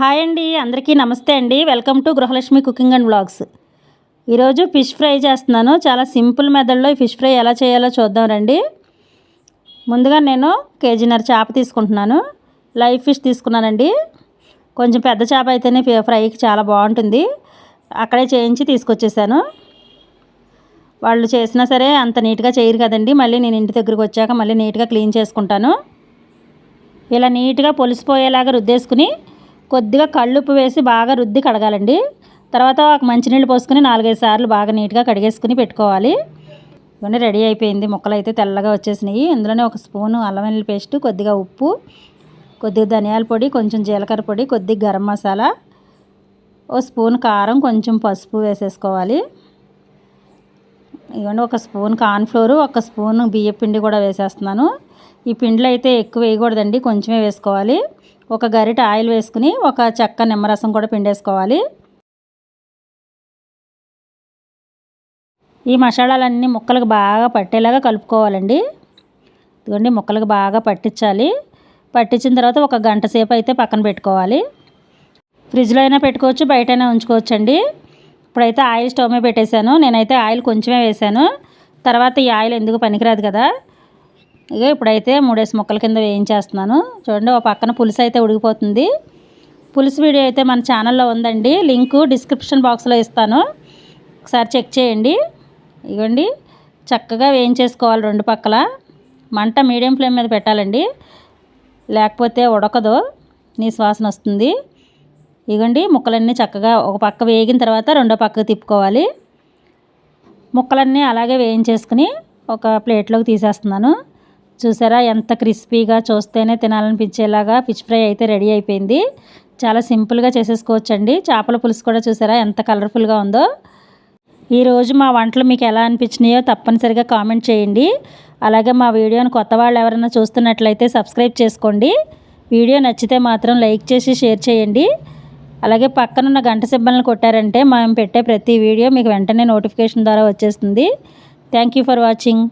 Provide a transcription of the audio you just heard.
Hi అండి అందరికీ నమస్తే అండి. Welcome to Gruhalakshmi cooking and vlogs. ఈరోజు ఫిష్ ఫ్రై చేస్తున్నాను. చాలా సింపుల్ మెథడ్లో ఈ ఫిష్ ఫ్రై ఎలా చేయాలో చూద్దాం రండి. ముందుగా నేను కేజీన్నర చేప తీసుకుంటున్నాను. లైవ్ ఫిష్ తీసుకున్నానండి. కొంచెం పెద్ద చేప అయితేనే ఫ్రైకి చాలా బాగుంటుంది. అక్కడే చేయించి తీసుకొచ్చేసాను. వాళ్ళు చేసినా సరే అంత నీట్గా చేయరు కదండి. మళ్ళీ నేను ఇంటి దగ్గరికి వచ్చాక మళ్ళీ నీట్గా క్లీన్ చేసుకుంటాను. ఇలా నీట్గా పొలిసిపోయేలాగా రుద్దేసుకుని కొద్దిగా కళ్ళుప్పు వేసి బాగా రుద్ది కడగాలండి. తర్వాత ఒక మంచినీళ్ళు పోసుకుని నాలుగైదు సార్లు బాగా నీట్గా కడిగేసుకుని పెట్టుకోవాలి. ఇవన్నీ రెడీ అయిపోయింది. ముక్కలు అయితే తెల్లగా వచ్చేసినాయి. ఇందులోనే ఒక స్పూను అల్లం వెల్లుల్లి పేస్ట్ కొద్దిగా ఉప్పు కొద్దిగా ధనియాల పొడి కొంచెం జీలకర్ర పొడి కొద్దిగా గరం మసాలా ఓ స్పూన్ కారం కొంచెం పసుపు వేసేసుకోవాలి. ఇవన్నీ ఒక స్పూన్ కార్న్ఫ్లోరు ఒక స్పూన్ బియ్య పిండి కూడా వేసేస్తున్నాను. ఈ పిండిలో అయితే ఎక్కువ వేయకూడదండి కొంచెమే వేసుకోవాలి. ఒక గరిట ఆయిల్ వేసుకుని ఒక చెక్క నిమ్మరసం కూడా పిండేసుకోవాలి. ఈ మసాలాలన్నీ ముక్కలకు బాగా పట్టేలాగా కలుపుకోవాలండి. ఇదిగోండి ముక్కలకు బాగా పట్టించాలి. పట్టించిన తర్వాత ఒక గంట సేపు అయితే పక్కన పెట్టుకోవాలి. ఫ్రిడ్జ్లో అయినా పెట్టుకోవచ్చు బయటైనా ఉంచుకోవచ్చు అండి ఇప్పుడైతే ఆయిల్ స్టవ్ మీద పెట్టేశాను. నేనైతే ఆయిల్ కొంచెమే వేశాను. తర్వాత ఈ ఆయిల్ ఎందుకు పనికిరాదు కదా. ఇక ఇప్పుడైతే మూడేసి ముక్కల కింద వేయించేస్తున్నాను. చూడండి ఒక పక్కన పులుసు అయితే ఉడికిపోతుంది. పులుసు వీడియో అయితే మన ఛానల్లో ఉందండి. లింకు డిస్క్రిప్షన్ బాక్స్లో ఇస్తాను. ఒకసారి చెక్ చేయండి. ఇవ్వండి చక్కగా వేయించేసుకోవాలి రెండు పక్కల. మంట మీడియం ఫ్లేమ్ మీద పెట్టాలండి. లేకపోతే ఉడకదు. నీ శ్వాసన వస్తుంది. ఇగండి ముక్కలన్నీ చక్కగా ఒక పక్క వేగిన తర్వాత రెండో పక్కకు తిప్పుకోవాలి. ముక్కలన్నీ అలాగే వేయించేసుకుని ఒక ప్లేట్లోకి తీసేస్తున్నాను. చూసారా? ఎంత క్రిస్పీగా చూస్తేనే తినాలనిపించేలాగా ఫిష్ ఫ్రై అయితే రెడీ అయిపోయింది. చాలా సింపుల్గా చేసేసుకోవచ్చండి. చేపల పులుసు కూడా చూసారా? ఎంత కలర్ఫుల్గా ఉందో. ఈరోజు మా వంటలు మీకు ఎలా అనిపించినాయో తప్పనిసరిగా కామెంట్ చేయండి. అలాగే మా వీడియోని కొత్త వాళ్ళు ఎవరైనా చూస్తున్నట్లయితే సబ్స్క్రైబ్ చేసుకోండి. వీడియో నచ్చితే మాత్రం లైక్ చేసి షేర్ చేయండి. అలాగే పక్కనున్న గంట సిబ్బల్ని కొట్టారంటే మేము పెట్టే ప్రతి వీడియో మీకు వెంటనే నోటిఫికేషన్ ద్వారా వచ్చేస్తుంది. Thank you for watching.